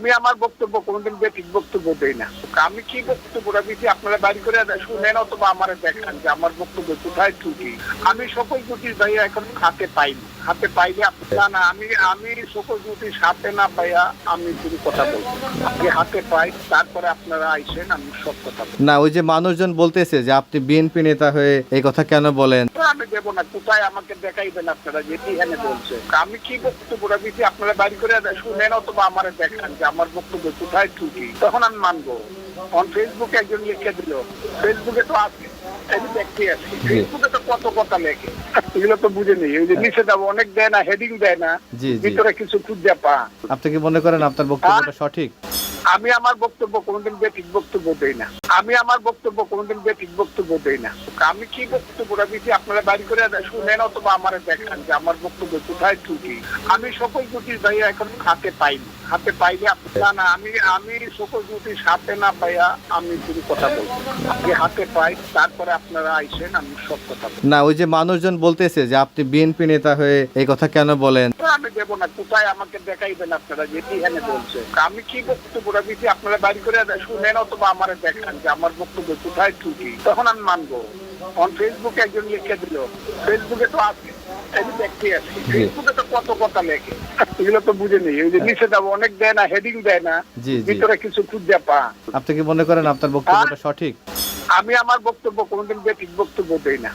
আমি আমার বক্তব্য কোনোদিন বেঠিক বক্তব্য দেই না। আমি কি বক্তব্যটা দিচ্ছি আপনারা বাড়ি করে শুনেন অথবা আমার দেখান যে আমার বক্তব্য কোথায় ত্রুটি। আমি সকল ত্রুটির ভাইয়া এখন হাতে পাইনি। হাতে পাইলে না না, আমি আমি সকল ত্রুটির সাথে না পাইয়া আমি শুধু কথা বলব আগে হাতে পাই, তারপরে আপনারা আইসেন, আমি সব কথা না, ওই যে মানুষজন বলতেছে যে আপনি বিএনপি নেতা হয়ে এই কথা কেন বলেন? আমি দেবো না কোথায় আমাকে দেখাইবেন আপনারা যে এখানে বলছে? আমি কি বক্তব্যটা দিচ্ছি আপনারা বাড়ি করে শুনেন অথবা আমার দেখান যে আমার বক্তব্য কোথায় ত্রুটি। তখন আমি মানবো। অন ফেসবুকে একজন লিখে দিল ফেসবুকে তো আছে আমি দেখতে আছি ফেসবুকে তো কত কথা লেখে। এগুলো তো বুঝে নেই। ওই যে নিচে যাব অনেক দেয় না হেডিং দেয় না। জি জি। ভিতরে কিছু খুঁজে পা আপনি কি মনে করেন আপনার বক্তব্যটা সঠিক? আমি আমার বক্তব্য কোনোদিন বেঠিক বক্তব্য দেই না। আমি আমার বক্তব্য কোনোদিন বেঠিক বক্তব্য দেই না। আমি কি বক্তব্যটা দিচ্ছি আপনারা বাড়ি করে শুনেন অথবা আমার দেখান যে আমার বক্তব্য কোথায় ত্রুটি। আমি সকল ত্রুটির ভাইয়া এখন হাতে পাইনি। হাতে পাইলে না না আমি আমি সকল ত্রুটির হাতে না পাইয়া আমি শুধু কথা বলব আগে হাতে পাই তারপরে আপনারা আইসেন আমি সব কথা না ওই যে মানুষজন বলতেছে যে আপনি বিএনপি নেতা হয়ে এই কথা কেন বলেন? আমি দেবো না কোথায় আমাকে দেখাইবেন আপনারা যে এখানে বলছে? আমি কি বক্তব্যটা দিচ্ছি আপনারা বাড়ি করে শুনেন অথবা আমার দেখান যে আমার বক্তব্য কোথায় ত্রুটি। তখন আমি মানবো। অন ফেসবুকে একজন লিখে দিল ফেসবুকে তো আছে আমি দেখতে আছি ফেসবুকে তো কত কথা লেখে। এগুলো তো বুঝে নেই। ওই যে নিচে যাব অনেক দেয় না হেডিং দেয় না ভিতরে কিছু খুঁজে পা। আপনি কি মনে করেন আপনার বক্তব্যটা সঠিক? আমি আমার বক্তব্য কোনোদিন বেঠিক বক্তব্য দেই না।